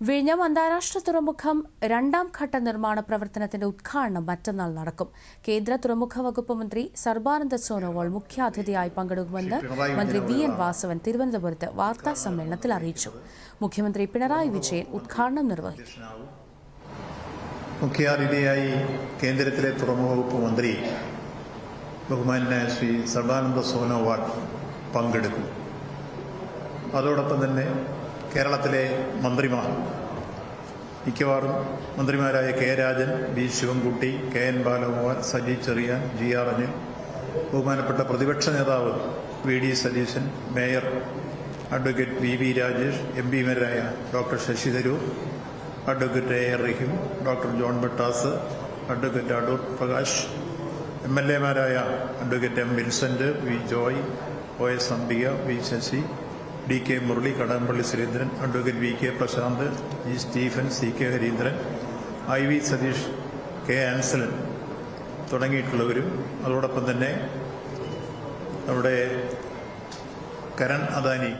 വിഴിഞ്ഞം അന്താരാഷ്ട്ര തുറമുഖം രണ്ടാം ഘട്ട നിർമ്മാണ പ്രവർത്തനത്തിന്റെ ഉദ്ഘാടനം മറ്റന്നാൾ നടക്കും. കേന്ദ്ര തുറമുഖ വകുപ്പ് മന്ത്രി സർബാനന്ദ സോനോവാൾ മുഖ്യാതിഥിയായി പങ്കെടുക്കുമെന്ന് മന്ത്രി വി എൻ വാസവൻ തിരുവനന്തപുരത്ത് വാർത്താ സമ്മേളനത്തിൽ അറിയിച്ചു. മുഖ്യമന്ത്രി പിണറായി വിജയൻ ഉദ്ഘാടനം നിർവഹിക്കും മുഖ്യാതിഥിയായി കേന്ദ്രത്തിലെ തുറമുഖ വകുപ്പ് മന്ത്രി ബഹുമാനായ ശ്രീ സർബാനന്ദ സോനോവാൾ പങ്കെടുക്കും. അതോടൊപ്പം തന്നെ കേരളത്തിലെ മന്ത്രിമാർ. മിക്കവാറും മന്ത്രിമാരായ K Rajan B Sivankutty K N Balagopal Saji Cherian G R Anil ബഹുമാനപ്പെട്ട പ്രതിപക്ഷ നേതാവ് V D Satheesan mayor advocate V V Rajesh M പിമാരായ doctor Shashi Tharoor advocate A R Rahim doctor John Brittas advocate Adoor Prakash M L എമാരായ advocate M Vincent V Joy O S Ambika V Sasi D K Murali Kadakampally Surendran advocate V K Prasanth G Stephen C K Harindran I V Satheesh K Ansalan തുടങ്ങിയിട്ടുള്ളവരും. അതോടൊപ്പം തന്നെ നമ്മുടെ കരൺ അദാനി